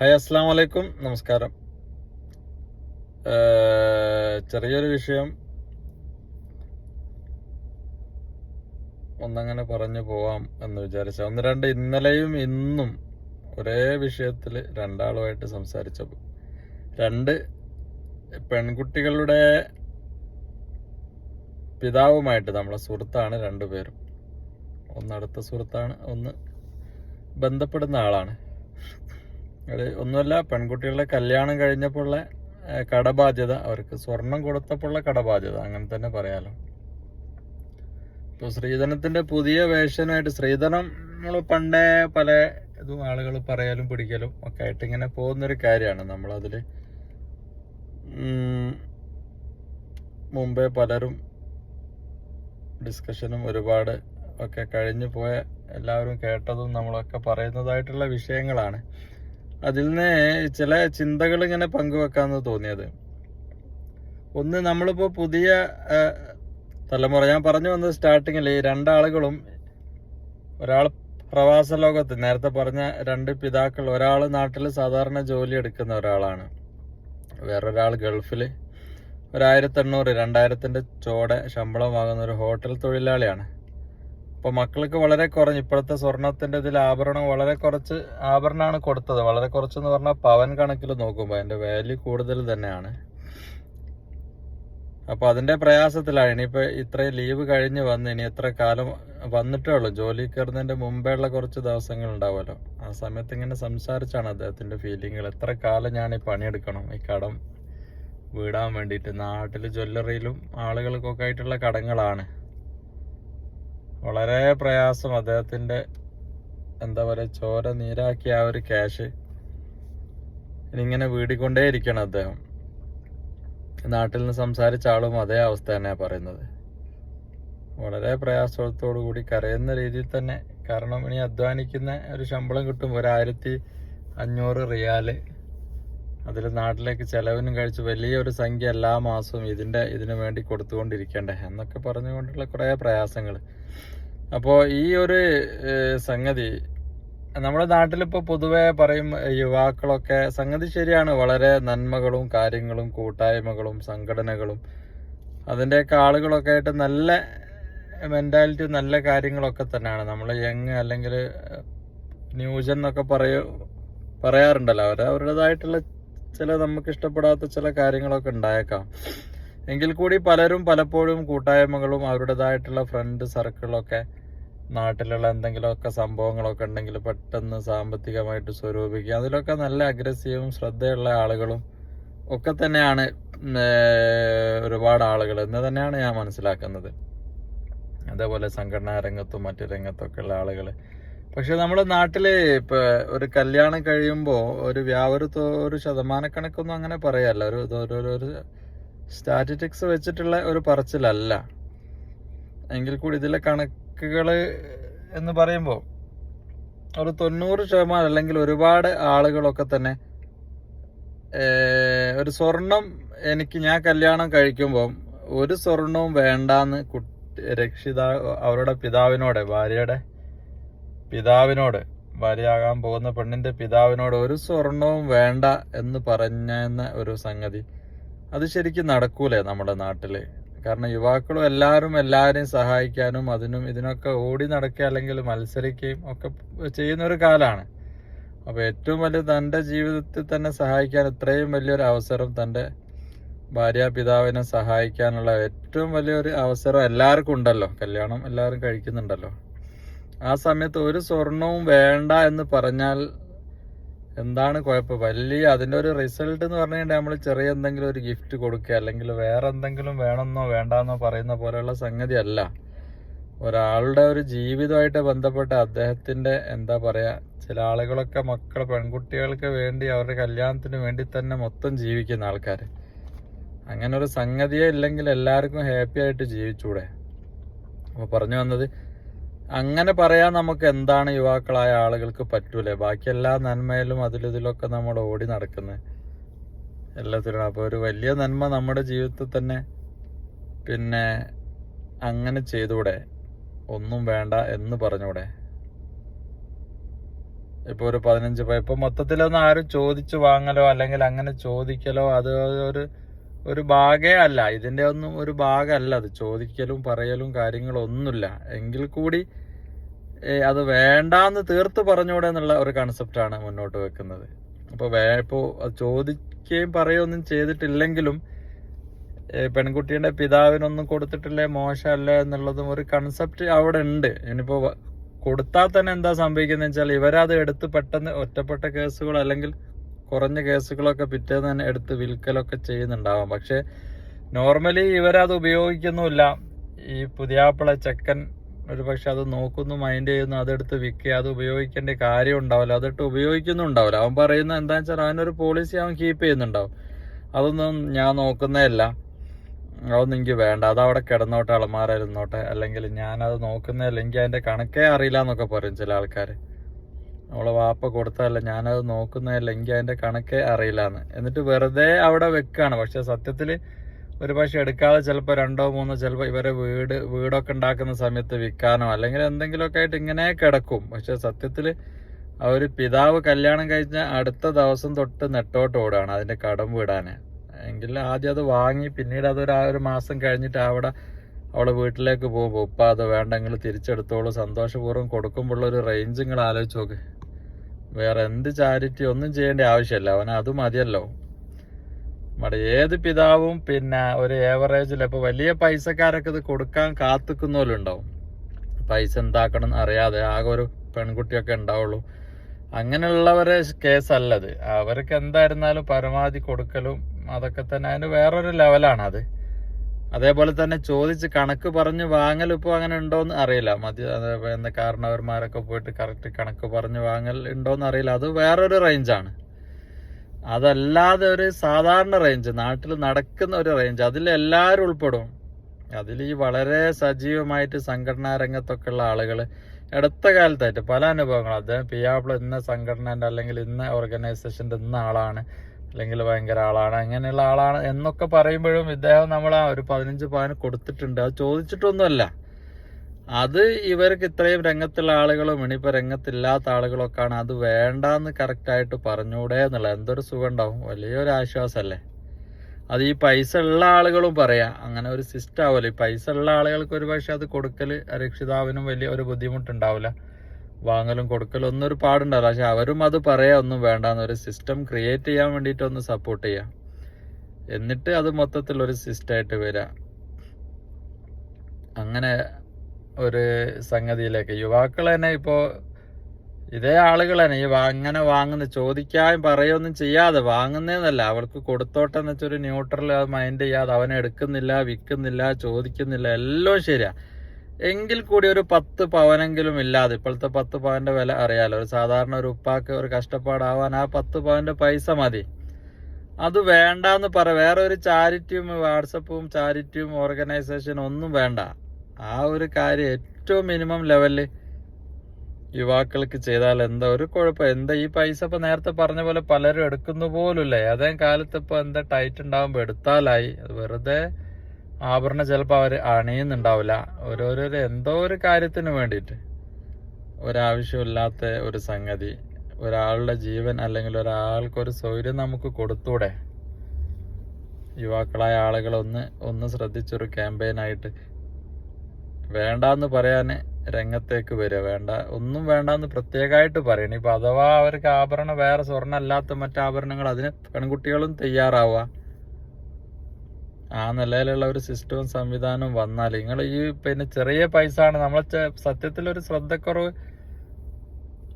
Hi അസ്സാം വലൈക്കും നമസ്കാരം ചെറിയൊരു വിഷയം. ഒന്നങ്ങനെ പറഞ്ഞു പോവാം എന്ന് വിചാരിച്ച ഒന്ന് രണ്ട് ഇന്നലെയും ഇന്നും ഒരേ വിഷയത്തിൽ രണ്ടാളുമായിട്ട് സംസാരിച്ചപ്പോൾ രണ്ട് പെൺകുട്ടികളുടെ പിതാവുമായിട്ട് നമ്മളെ സുഹൃത്താണ് രണ്ടുപേരും ഒന്ന് അടുത്ത സുഹൃത്താണ് ഒന്ന് ബന്ധപ്പെടുന്ന ആളാണ്. അത് ഒന്നുമല്ല പെൺകുട്ടികളുടെ കല്യാണം കഴിഞ്ഞപ്പോഴുള്ള കടബാധ്യത അവർക്ക് സ്വർണം കൊടുത്തപ്പോഴുള്ള കടബാധ്യത അങ്ങനെ തന്നെ പറയാലോ. ഇപ്പോൾ ശ്രീധനത്തിന്റെ പുതിയ വേഷനായിട്ട് ശ്രീധനം നമ്മൾ പണ്ടേ പല ഇതും ആളുകൾ പറയാലും പിടിക്കലും ഒക്കെ ആയിട്ട് ഇങ്ങനെ പോകുന്നൊരു കാര്യമാണ്. നമ്മളതിൽ മുമ്പേ പലരും ഡിസ്കഷനും ഒരുപാട് ഒക്കെ കഴിഞ്ഞു പോയ എല്ലാവരും കേട്ടതും നമ്മളൊക്കെ പറയുന്നതായിട്ടുള്ള വിഷയങ്ങളാണ്. അതിൽ നിന്ന് ചില ചിന്തകൾ ഇങ്ങനെ പങ്കുവെക്കാമെന്ന് തോന്നിയത്. ഒന്ന് നമ്മളിപ്പോൾ പുതിയ തലമുറ ഞാൻ പറഞ്ഞു വന്നത് സ്റ്റാർട്ടിങ്ങിൽ ഈ രണ്ടാളുകളും ഒരാൾ പ്രവാസ ലോകത്ത് നേരത്തെ പറഞ്ഞ രണ്ട് പിതാക്കൾ ഒരാൾ നാട്ടിൽ സാധാരണ ജോലി എടുക്കുന്ന ഒരാളാണ്. വേറൊരാൾ ഗൾഫിൽ ഒരായിരത്തി എണ്ണൂറ് രണ്ടായിരത്തിന്റെ ചോടെ ശമ്പളം വാങ്ങുന്ന ഒരു ഹോട്ടൽ തൊഴിലാളിയാണ്. അപ്പൊ മക്കൾക്ക് വളരെ കുറഞ്ഞ്. ഇപ്പോഴത്തെ സ്വർണത്തിന്റെ ഇതിൽ ആഭരണം വളരെ കുറച്ച് ആഭരണമാണ് കൊടുത്തത്. വളരെ കുറച്ചെന്ന് പറഞ്ഞാൽ പവൻ കണക്കിൽ നോക്കുമ്പോൾ അതിന്റെ വാല്യൂ കൂടുതൽ തന്നെയാണ്. അപ്പോൾ അതിന്റെ പ്രയാസത്തിലാണ്. ഇനിയിപ്പോ ഇത്രയും ലീവ് കഴിഞ്ഞ് വന്ന് ഇനി എത്ര കാലം വന്നിട്ടേ ഉള്ളൂ. ജോലി കയറുന്നതിന്റെ മുമ്പേ ഉള്ള കുറച്ച് ദിവസങ്ങൾ ഉണ്ടാവുമല്ലോ. ആ സമയത്ത് ഇങ്ങനെ സംസാരിച്ചാണ് അദ്ദേഹത്തിന്റെ ഫീലിങ്ങുകൾ എത്ര കാലം ഞാൻ ഈ പണിയെടുക്കണം? ഈ കടം വീടാൻ വേണ്ടിയിട്ട് നാട്ടിൽ ജ്വല്ലറിയിലും ആളുകൾക്കൊക്കെ ആയിട്ടുള്ള കടങ്ങളാണ്. വളരെ പ്രയാസം അദ്ദേഹത്തിന്റെ എന്താ പറയുക ചോര നീരാക്കിയ ആ ഒരു ക്യാഷ് ഇനിങ്ങനെ വീടിക്കൊണ്ടേ ഇരിക്കണം അദ്ദേഹം. നാട്ടിൽ നിന്ന് സംസാരിച്ച ആളും അതേ അവസ്ഥ തന്നെയാണ് പറയുന്നത്. വളരെ പ്രയാസത്തോടു കൂടി കരയുന്ന രീതിയിൽ തന്നെ കാരണം ഇനി അധ്വാനിക്കുന്ന ഒരു ശമ്പളം കിട്ടും. ഒരു ആയിരത്തി അഞ്ഞൂറ് റിയാൽ. അതിൽ നാട്ടിലേക്ക് ചെലവിനും കഴിച്ച് വലിയൊരു സംഖ്യ എല്ലാ മാസവും ഇതിന്റെ ഇതിനു വേണ്ടി കൊടുത്തുകൊണ്ടിരിക്കേണ്ടേ എന്നൊക്കെ പറഞ്ഞുകൊണ്ടുള്ള കുറേ പ്രയാസങ്ങൾ. അപ്പോൾ ഈ ഒരു സംഗതി നമ്മുടെ നാട്ടിലിപ്പോൾ പൊതുവെ പറയും യുവാക്കളൊക്കെ സംഗതി ശരിയാണ്. വളരെ നന്മകളും കാര്യങ്ങളും കൂട്ടായ്മകളും സംഘടനകളും അതിന്റെയൊക്കെ ആളുകളൊക്കെ ആയിട്ട് നല്ല മെന്റാലിറ്റി നല്ല കാര്യങ്ങളൊക്കെ തന്നെയാണ്. നമ്മൾ യങ് അല്ലെങ്കിൽ ന്യൂജൻ എന്നൊക്കെ പറയൂ പറയാറുണ്ടല്ലോ. അവർ അവരുടേതായിട്ടുള്ള ചില നമുക്ക് ഇഷ്ടപ്പെടാത്ത ചില കാര്യങ്ങളൊക്കെ ഉണ്ടായേക്കാം. എങ്കിൽ കൂടി പലരും പലപ്പോഴും കൂട്ടായ്മകളും അവരുടേതായിട്ടുള്ള ഫ്രണ്ട് സർക്കിളൊക്കെ നാട്ടിലുള്ള എന്തെങ്കിലുമൊക്കെ സംഭവങ്ങളൊക്കെ ഉണ്ടെങ്കിൽ പെട്ടെന്ന് സാമ്പത്തികമായിട്ട് സ്വരൂപിക്കുക. അതിലൊക്കെ നല്ല അഗ്രസീവും ശ്രദ്ധയുള്ള ആളുകളും ഒക്കെ തന്നെയാണ് ഒരുപാട് ആളുകൾ. എന്ന് തന്നെയാണ് ഞാൻ മനസ്സിലാക്കുന്നത്. അതേപോലെ സംഘടനാ രംഗത്തും മറ്റു രംഗത്തൊക്കെ ഉള്ള ആളുകൾ. പക്ഷെ നമ്മുടെ നാട്ടിൽ ഇപ്പൊ ഒരു കല്യാണം കഴിയുമ്പോൾ ഒരു വ്യാപാര ഒരു ശതമാനക്കണക്കൊന്നും അങ്ങനെ പറയല്ല. ഒരു ഒരു സ്റ്റാറ്റിസ്റ്റിക്സ് വെച്ചിട്ടുള്ള ഒരു പറച്ചിലല്ല. എങ്കിൽ കൂടി ഇതിലെ കണക്കുകൾ എന്ന് പറയുമ്പോൾ ഒരു തൊണ്ണൂറ് ശതമാനം അല്ലെങ്കിൽ ഒരുപാട് ആളുകളൊക്കെ തന്നെ ഒരു സ്വർണം എനിക്ക് ഞാൻ കല്യാണം കഴിക്കുമ്പോൾ ഒരു സ്വർണവും വേണ്ടാന്ന് കുട്ടി രക്ഷിതാ അവരുടെ പിതാവിനോട് ഭാര്യയുടെ പിതാവിനോട് ഭാര്യയാകാൻ പോകുന്ന പെണ്ണിന്റെ പിതാവിനോട് ഒരു സ്വർണവും വേണ്ട എന്ന് പറഞ്ഞ ഒരു സംഗതി. അത് ശരിക്കും നടക്കൂലേ നമ്മുടെ നാട്ടിൽ? കാരണം യുവാക്കളും എല്ലാവരും എല്ലാവരെയും സഹായിക്കാനും അതിനും ഇതിനൊക്കെ ഓടി നടക്കുക അല്ലെങ്കിൽ മത്സരിക്കുകയും ഒക്കെ ചെയ്യുന്ന ഒരു കാലമാണ് അപ്പോൾ ഏറ്റവും വലിയ തന്റെ ജീവിതത്തിൽ തന്നെ സഹായിക്കാൻ ഇത്രയും വലിയൊരു അവസരം തന്റെ ഭാര്യ പിതാവിനെ സഹായിക്കാനുള്ള ഏറ്റവും വലിയൊരു അവസരം എല്ലാവർക്കും ഉണ്ടല്ലോ. കല്യാണം എല്ലാവരും കഴിക്കുന്നുണ്ടല്ലോ. ആ സമയത്ത് ഒരു സ്വർണവും വേണ്ട എന്ന് പറഞ്ഞാൽ എന്താണ് കുഴപ്പം? വലിയ അതിന്റെ ഒരു റിസൾട്ട് എന്ന് പറഞ്ഞു കഴിഞ്ഞാൽ നമ്മൾ ചെറിയ എന്തെങ്കിലും ഒരു ഗിഫ്റ്റ് കൊടുക്കുക അല്ലെങ്കിൽ വേറെ എന്തെങ്കിലും വേണമെന്നോ വേണ്ടാന്നോ പറയുന്ന പോലെയുള്ള സംഗതി അല്ല. ഒരാളുടെ ഒരു ജീവിതമായിട്ട് ബന്ധപ്പെട്ട അദ്ദേഹത്തിന്റെ എന്താ പറയുക ചില ആളുകളൊക്കെ മക്കൾ പെൺകുട്ടികൾക്ക് വേണ്ടി അവരുടെ കല്യാണത്തിന് വേണ്ടി തന്നെ മൊത്തം ജീവിക്കുന്ന ആൾക്കാർ അങ്ങനെ ഒരു സംഗതിയെ ഇല്ലെങ്കിൽ എല്ലാവർക്കും ഹാപ്പി ആയിട്ട് ജീവിച്ചൂടെ? അപ്പോൾ പറഞ്ഞു വന്നത് അങ്ങനെ പറയാൻ നമുക്ക് എന്താണ് യുവാക്കളായ ആളുകൾക്ക് പറ്റൂലേ? ബാക്കി എല്ലാ നന്മയിലും അതിലിതിലൊക്കെ നമ്മൾ ഓടി നടക്കുന്നത് എല്ലാത്തിനും അപ്പോൾ ഒരു വലിയ നന്മ നമ്മുടെ ജീവിതത്തിൽ തന്നെ പിന്നെ അങ്ങനെ ചെയ്തൂടെ? ഒന്നും വേണ്ട എന്ന് പറഞ്ഞൂടെ? ഇപ്പോൾ ഒരു പതിനഞ്ച് ഇപ്പം മൊത്തത്തിലൊന്നും ആരും ചോദിച്ചു വാങ്ങലോ അല്ലെങ്കിൽ അങ്ങനെ ചോദിക്കലോ? അത് ഒരു ഒരു ഭാഗേ അല്ല. ഇതിന്റെ ഒന്നും ഒരു ഭാഗമല്ല അത്. ചോദിക്കലും പറയലും കാര്യങ്ങളും ഒന്നുമില്ല എങ്കിൽ കൂടി അത് വേണ്ടാന്ന് തീർത്ത് പറഞ്ഞൂടെ എന്നുള്ള ഒരു കൺസെപ്റ്റാണ് മുന്നോട്ട് വെക്കുന്നത്. അപ്പോൾ വേ ഇപ്പോ അത് ചോദിക്കുകയും പറയുകയൊന്നും ചെയ്തിട്ടില്ലെങ്കിലും പെൺകുട്ടിയുടെ പിതാവിനൊന്നും കൊടുത്തിട്ടില്ലേ മോശമല്ല എന്നുള്ളതും ഒരു കൺസെപ്റ്റ് അവിടെ ഉണ്ട്. ഇനിയിപ്പോ കൊടുത്താൽ തന്നെ എന്താ സംഭവിക്കുന്നത് വെച്ചാൽ ഇവരത് എടുത്ത് പെട്ടെന്ന് ഒറ്റപ്പെട്ട കേസുകൾ അല്ലെങ്കിൽ കുറഞ്ഞ കേസുകളൊക്കെ പിറ്റേന്ന് തന്നെ എടുത്ത് വിൽക്കലൊക്കെ ചെയ്യുന്നുണ്ടാവാം. പക്ഷെ നോർമലി ഇവരത് ഉപയോഗിക്കുന്നുമില്ല. ഈ പുതിയാപ്പിള ചെക്കൻ ഒരു പക്ഷെ അത് നോക്കുന്നു മൈൻഡ് ചെയ്യുന്നു അതെടുത്ത് വിൽക്കുക. അത് ഉപയോഗിക്കേണ്ട കാര്യം ഉണ്ടാവില്ല. അതിട്ട് ഉപയോഗിക്കുന്നുണ്ടാവില്ല അവൻ പറയുന്ന എന്താണെന്ന് വെച്ചാൽ അവനൊരു പോളിസി അവൻ കീപ്പ് ചെയ്യുന്നുണ്ടാവും. അതൊന്നും ഞാൻ നോക്കുന്നതല്ല അതൊന്നും എനിക്ക് വേണ്ട. അത് അവിടെ കിടന്നോട്ടെ അളമാരായിരുന്നോട്ടെ അല്ലെങ്കിൽ ഞാനത് നോക്കുന്നതല്ല എനിക്ക് അതിന്റെ കണക്കേ അറിയില്ല എന്നൊക്കെ പറയും ചില ആൾക്കാർ അവളെ വാപ്പ കൊടുത്തതല്ല ഞാനത് നോക്കുന്നതല്ല എനിക്ക് അതിന്റെ കണക്കേ അറിയില്ല എന്ന് എന്നിട്ട് വെറുതെ അവിടെ വെക്കാണ്. പക്ഷെ സത്യത്തിൽ ഒരു പക്ഷെ എടുക്കാതെ ചിലപ്പോൾ രണ്ടോ മൂന്നോ ചിലപ്പോൾ ഇവരെ വീട് വീടൊക്കെ ഉണ്ടാക്കുന്ന സമയത്ത് വിൽക്കാനോ അല്ലെങ്കിൽ എന്തെങ്കിലുമൊക്കെ ആയിട്ട് ഇങ്ങനെ കിടക്കും. പക്ഷെ സത്യത്തിൽ ആ ഒരു പിതാവ് കല്യാണം കഴിഞ്ഞ അടുത്ത ദിവസം തൊട്ട് നെട്ടോട്ട് ഓടാണ് അതിന്റെ കടം വീടാന്. എങ്കിൽ ആദ്യം അത് വാങ്ങി പിന്നീട് അതൊരു ആ ഒരു മാസം കഴിഞ്ഞിട്ട് അവിടെ അവളെ വീട്ടിലേക്ക് പോകുമ്പോൾ ഉപ്പ അത് വേണ്ടെങ്കിൽ തിരിച്ചെടുത്തോളൂ സന്തോഷപൂർവം കൊടുക്കുമ്പോൾ ഒരു റേഞ്ച് നിങ്ങൾ ആലോചിച്ച് നോക്ക്. വേറെ എന്ത് ചാരിറ്റി ഒന്നും ചെയ്യേണ്ട ആവശ്യമില്ല. അവൻ അത് മതിയല്ലോ. നമ്മുടെ ഏത് പിതാവും പിന്നെ ഒരു ഏവറേജിൽ ഇപ്പൊ വലിയ പൈസക്കാരൊക്കെ ഇത് കൊടുക്കാൻ കാത്തുക്കുന്നവരുണ്ടാവും പൈസ എന്താക്കണം അറിയാതെ ആകെ ഒരു പെൺകുട്ടിയൊക്കെ ഉണ്ടാവുള്ളൂ. അങ്ങനെയുള്ളവരെ കേസല്ലത്. അവർക്ക് എന്തായിരുന്നാലും പരമാവധി കൊടുക്കലും അതൊക്കെ തന്നെ. അതിന് വേറൊരു ലെവലാണത് അതേപോലെ തന്നെ ചോദിച്ച് കണക്ക് പറഞ്ഞ് വാങ്ങൽ ഇപ്പോൾ അങ്ങനെ ഉണ്ടോന്ന് അറിയില്ല. മതി എന്താ കാരണവന്മാരൊക്കെ പോയിട്ട് കറക്റ്റ് കണക്ക് പറഞ്ഞ് വാങ്ങൽ ഉണ്ടോന്ന് അറിയില്ല. അത് വേറൊരു റേഞ്ചാണ് അതല്ലാതെ ഒരു സാധാരണ റേഞ്ച് നാട്ടിൽ നടക്കുന്ന ഒരു റേഞ്ച് അതിൽ എല്ലാവരും ഉൾപ്പെടും. അതിൽ ഈ വളരെ സജീവമായിട്ട് സംഘടനാ രംഗത്തൊക്കെ ഉള്ള ആളുകൾ അടുത്ത കാലത്തായിട്ട് പല അനുഭവങ്ങളും. അദ്ദേഹം പിയാപ്പിള ഇന്ന സംഘടനേന്റെ അല്ലെങ്കിൽ ഇന്ന ഓർഗനൈസേഷന്റെ ഇന്ന ആളാണ്. അല്ലെങ്കിൽ ഭയങ്കര ആളാണ് അങ്ങനെയുള്ള ആളാണ് എന്നൊക്കെ പറയുമ്പോഴും ഇദ്ദേഹം നമ്മൾ ആ ഒരു പതിനഞ്ച് പവന് കൊടുത്തിട്ടുണ്ട്. അത് ചോദിച്ചിട്ടൊന്നുമല്ല. അത് ഇവർക്ക് ഇത്രയും രംഗത്തുള്ള ആളുകളും ഇനിയിപ്പോൾ രംഗത്തില്ലാത്ത ആളുകളൊക്കെയാണ് അത് വേണ്ടാന്ന് കറക്റ്റായിട്ട് പറഞ്ഞൂടെ എന്നുള്ള എന്തൊരു സുഖം ഉണ്ടാവും വലിയൊരു ആശ്വാസമല്ലേ. അത് ഈ പൈസ ഉള്ള ആളുകളും പറയാം അങ്ങനെ ഒരു സിസ്റ്റം ആവുമല്ലോ. ഈ പൈസ ഉള്ള ആളുകൾക്ക് ഒരു പക്ഷെ അത് കൊടുക്കൽ രക്ഷിതാവിനും വലിയ ഒരു ബുദ്ധിമുട്ടുണ്ടാവില്ല. വാങ്ങലും കൊടുക്കലും ഒന്നും ഒരു പാടുണ്ടാവില്ല. പക്ഷെ അവരും അത് പറയാ ഒന്നും വേണ്ടെന്ന്. ഒരു സിസ്റ്റം ക്രിയേറ്റ് ചെയ്യാൻ വേണ്ടിയിട്ട് ഒന്ന് സപ്പോർട്ട് ചെയ്യാം. എന്നിട്ട് അത് മൊത്തത്തിൽ ഒരു സിസ്റ്റമായിട്ട് വരിക അങ്ങനെ ഒരു സംഗതിയിലേക്ക്. യുവാക്കൾ തന്നെ ഇപ്പോൾ ഇതേ ആളുകൾ തന്നെ ഈ അങ്ങനെ വാങ്ങുന്ന ചോദിക്കാനും പറയുകയൊന്നും ചെയ്യാതെ വാങ്ങുന്നതെന്നല്ല അവൾക്ക് കൊടുത്തോട്ടെ എന്ന് വെച്ചൊരു ന്യൂട്രൽ മൈൻഡ് ചെയ്യാതെ അവനെ എടുക്കുന്നില്ല വിൽക്കുന്നില്ല ചോദിക്കുന്നില്ല എല്ലാം ശരിയാ. എങ്കിൽ കൂടി ഒരു പത്ത് പവനെങ്കിലും ഇല്ലാതെ ഇപ്പോഴത്തെ പത്ത് പവന്റെ വില അറിയാലോ. ഒരു സാധാരണ ഒരു ഉപ്പാക്ക് ഒരു കഷ്ടപ്പാടാവാൻ ആ പത്ത് പവന്റെ പൈസ മതി. അത് വേണ്ട എന്ന് പറ. വേറെ ഒരു ചാരിറ്റിയും വാട്സപ്പും ചാരിറ്റിയും ഓർഗനൈസേഷനും ഒന്നും വേണ്ട. ആ ഒരു കാര്യം ഏറ്റവും മിനിമം ലെവലിൽ യുവാക്കൾക്ക് ചെയ്താൽ എന്താ? ഒരു കുഴപ്പം. എന്താ ഈ പൈസ ഇപ്പൊ നേരത്തെ പറഞ്ഞ പോലെ പലരും എടുക്കുന്നു പോലുമില്ല. അതേ കാലത്ത് ഇപ്പൊ എന്താ ടൈറ്റ് ഉണ്ടാവുമ്പോ എടുത്താലായി. അത് വെറുതെ ആഭരണം ചിലപ്പോൾ അവർ അണിയുന്നുണ്ടാവില്ല. ഓരോരോ എന്തോ ഒരു കാര്യത്തിന് വേണ്ടിയിട്ട്. ഒരാവശ്യമില്ലാത്ത ഒരു സംഗതി. ഒരാളുടെ ജീവൻ അല്ലെങ്കിൽ ഒരാൾക്കൊരു സൗകര്യം നമുക്ക് കൊടുത്തൂടെ? യുവാക്കളായ ആളുകൾ ഒന്ന് ഒന്ന് ശ്രദ്ധിച്ചൊരു ക്യാമ്പയിനായിട്ട് വേണ്ടാന്ന് പറയാൻ രംഗത്തേക്ക് വരിക. വേണ്ട ഒന്നും വേണ്ടാന്ന് പ്രത്യേകമായിട്ട് പറയണം. ഇപ്പം അഥവാ അവർക്ക് ആഭരണം വേറെ സ്വർണമല്ലാത്ത മറ്റാഭരണങ്ങൾ അതിന് പെൺകുട്ടികളും തയ്യാറാവുക. ആ നിലയിലുള്ള ഒരു സിസ്റ്റവും സംവിധാനവും വന്നാൽ നിങ്ങൾ ഈ പിന്നെ ചെറിയ പൈസ ആണ് നമ്മളെ സത്യത്തിൽ ഒരു ശ്രദ്ധക്കുറവ്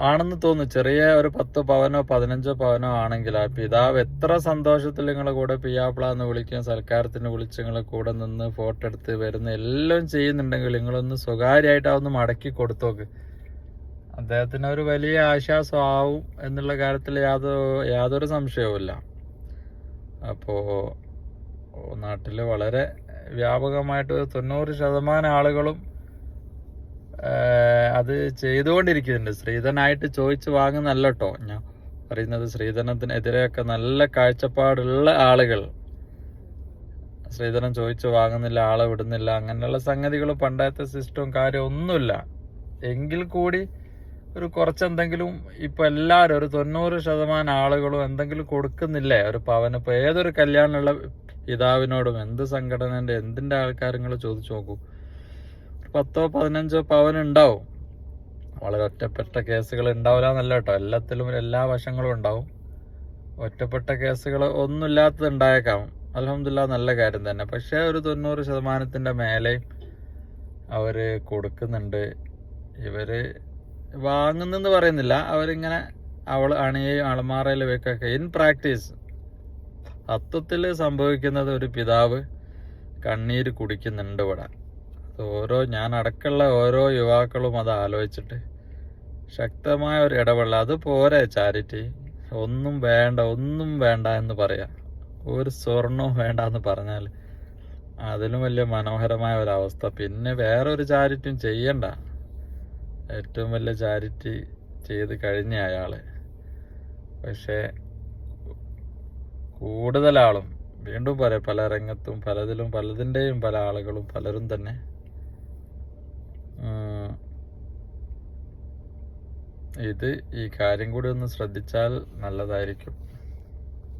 ആണെന്ന് തോന്നുന്നു. ചെറിയ ഒരു പത്ത് പവനോ പതിനഞ്ചോ പവനോ ആണെങ്കിൽ ആ പിതാവ് എത്ര സന്തോഷത്തിൽ നിങ്ങളെ കൂടെ പിയാപ്പിള എന്ന് സൽക്കാരത്തിന് വിളിച്ച് നിങ്ങളെ കൂടെ നിന്ന് ഫോട്ടോ എടുത്ത് വരുന്ന എല്ലാം ചെയ്യുന്നുണ്ടെങ്കിൽ നിങ്ങളൊന്ന് സ്വകാര്യമായിട്ട് അതൊന്ന് മടക്കി കൊടുത്തോക്ക്. അദ്ദേഹത്തിന് ഒരു വലിയ ആശ്വാസം ആവും എന്നുള്ള കാര്യത്തിൽ യാതൊരു യാതൊരു സംശയവുമില്ല. അപ്പോ നാട്ടിൽ വളരെ വ്യാപകമായിട്ട് തൊണ്ണൂറ് ശതമാനം ആളുകളും അത് ചെയ്തുകൊണ്ടിരിക്കുന്നുണ്ട്. സ്ത്രീധനായിട്ട് ചോദിച്ച് വാങ്ങുന്നല്ല കേട്ടോ ഞാൻ പറയുന്നത് സ്ത്രീധനത്തിനെതിരെയൊക്കെ നല്ല കാഴ്ചപ്പാടുള്ള ആളുകൾ. സ്ത്രീധനം ചോദിച്ച് വാങ്ങുന്നില്ല ആളെ വിടുന്നില്ല അങ്ങനെയുള്ള സംഗതികൾ പണ്ടത്തെ സിസ്റ്റവും കാര്യം ഒന്നുമില്ല. എങ്കിൽ കൂടി ഒരു കുറച്ചെന്തെങ്കിലും ഇപ്പം എല്ലാവരും ഒരു തൊണ്ണൂറ് ശതമാനം ആളുകളും എന്തെങ്കിലും കൊടുക്കുന്നില്ലേ? ഒരു പവന് ഇപ്പോൾ ഏതൊരു കല്യാണമുള്ള പിതാവിനോടും എന്ത് സംഘടനന്റെ എന്തിന്റെ ആൾക്കാർ നിങ്ങൾ ചോദിച്ചു നോക്കൂ. പത്തോ പതിനഞ്ചോ പവൻ ഉണ്ടാവും വളരെ ഒറ്റപ്പെട്ട കേസുകൾ ഉണ്ടാവില്ല എന്നല്ല കേട്ടോ. എല്ലാത്തിലും എല്ലാ വശങ്ങളും ഉണ്ടാവും. ഒറ്റപ്പെട്ട കേസുകൾ ഒന്നുമില്ലാത്തത് ഉണ്ടായേക്കാം അലഹമില്ല നല്ല കാര്യം തന്നെ. പക്ഷേ ഒരു തൊണ്ണൂറ് ശതമാനത്തിന്റെ മേലെ അവർ കൊടുക്കുന്നുണ്ട്. ഇവർ വാങ്ങുന്നെന്ന് പറയുന്നില്ല. അവരിങ്ങനെ അവൾ അണിയെയും അളമാറയിൽ വെക്കൊക്കെ ഇൻ പ്രാക്ടീസ് തത്വത്തിൽ സംഭവിക്കുന്നത് ഒരു പിതാവ് കണ്ണീര് കുടിക്കുന്നുണ്ട് ഇവിടെ. അത് ഓരോ ഞാൻ അടക്കമുള്ള ഓരോ യുവാക്കളും അത് ആലോചിച്ചിട്ട് ശക്തമായ ഒരു ഇടപെടൽ. അത് പോരെ ചാരിറ്റി? ഒന്നും വേണ്ട ഒന്നും വേണ്ട എന്ന് പറയാം. ഒരു സ്വർണവും വേണ്ട എന്ന് പറഞ്ഞാൽ അതിലും വലിയ മനോഹരമായ ഒരവസ്ഥ പിന്നെ വേറൊരു ചാരിറ്റിയും ചെയ്യണ്ട. ഏറ്റവും വലിയ ചാരിറ്റി ചെയ്ത് കഴിഞ്ഞ അയാൾ പക്ഷേ കൂടുതൽ ആളും വീണ്ടും പറയാം പല രംഗത്തും പലതിലും പലതിന്റെയും പല ആളുകളും പലരും തന്നെ ഇത് ഈ കാര്യം കൂടി ഒന്ന് ശ്രദ്ധിച്ചാൽ നല്ലതായിരിക്കും.